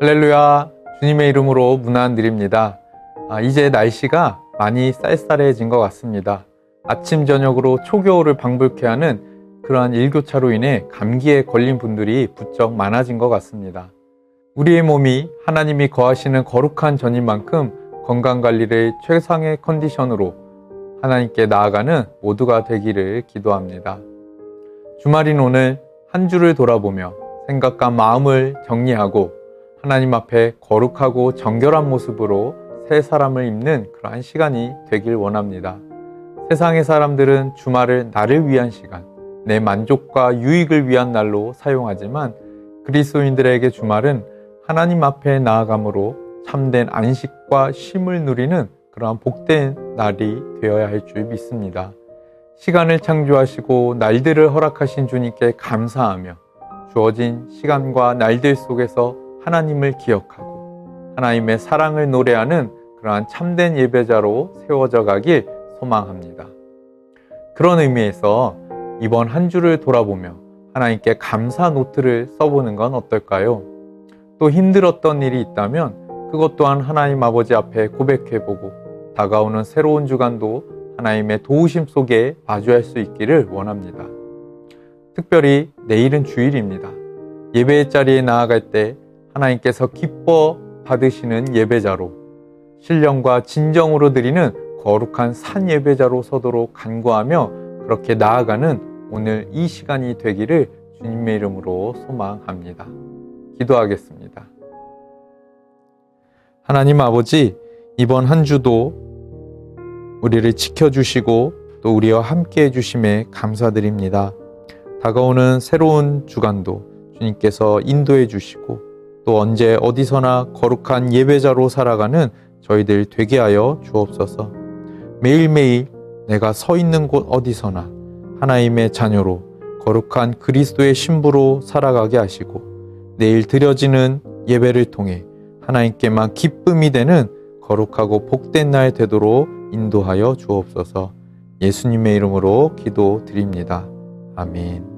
할렐루야. 주님의 이름으로 문안 드립니다. 아, 이제 날씨가 많이 쌀쌀해진 것 같습니다. 아침, 저녁으로 초겨울을 방불케 하는 그러한 일교차로 인해 감기에 걸린 분들이 부쩍 많아진 것 같습니다. 우리의 몸이 하나님이 거하시는 거룩한 전인 만큼 건강 관리를 최상의 컨디션으로 하나님께 나아가는 모두가 되기를 기도합니다. 주말인 오늘 한 주를 돌아보며 생각과 마음을 정리하고 하나님 앞에 거룩하고 정결한 모습으로 새 사람을 입는 그러한 시간이 되길 원합니다. 세상의 사람들은 주말을 나를 위한 시간, 내 만족과 유익을 위한 날로 사용하지만 그리스도인들에게 주말은 하나님 앞에 나아감으로 참된 안식과 쉼을 누리는 그러한 복된 날이 되어야 할 줄 믿습니다. 시간을 창조하시고 날들을 허락하신 주님께 감사하며 주어진 시간과 날들 속에서 하나님을 기억하고 하나님의 사랑을 노래하는 그러한 참된 예배자로 세워져 가길 소망합니다. 그런 의미에서 이번 한 주를 돌아보며 하나님께 감사 노트를 써보는 건 어떨까요? 또 힘들었던 일이 있다면 그것 또한 하나님 아버지 앞에 고백해보고 다가오는 새로운 주간도 하나님의 도우심 속에 마주할 수 있기를 원합니다. 특별히 내일은 주일입니다. 예배의 자리에 나아갈 때 하나님께서 기뻐 받으시는 예배자로 신령과 진정으로 드리는 거룩한 산 예배자로 서도록 간구하며 그렇게 나아가는 오늘 이 시간이 되기를 주님의 이름으로 소망합니다. 기도하겠습니다. 하나님 아버지, 이번 한 주도 우리를 지켜주시고 또 우리와 함께 해주심에 감사드립니다. 다가오는 새로운 주간도 주님께서 인도해 주시고 또 언제 어디서나 거룩한 예배자로 살아가는 저희들 되게 하여 주옵소서. 매일매일 내가 서 있는 곳 어디서나 하나님의 자녀로 거룩한 그리스도의 신부로 살아가게 하시고 내일 드려지는 예배를 통해 하나님께만 기쁨이 되는 거룩하고 복된 날 되도록 인도하여 주옵소서. 예수님의 이름으로 기도드립니다. 아멘.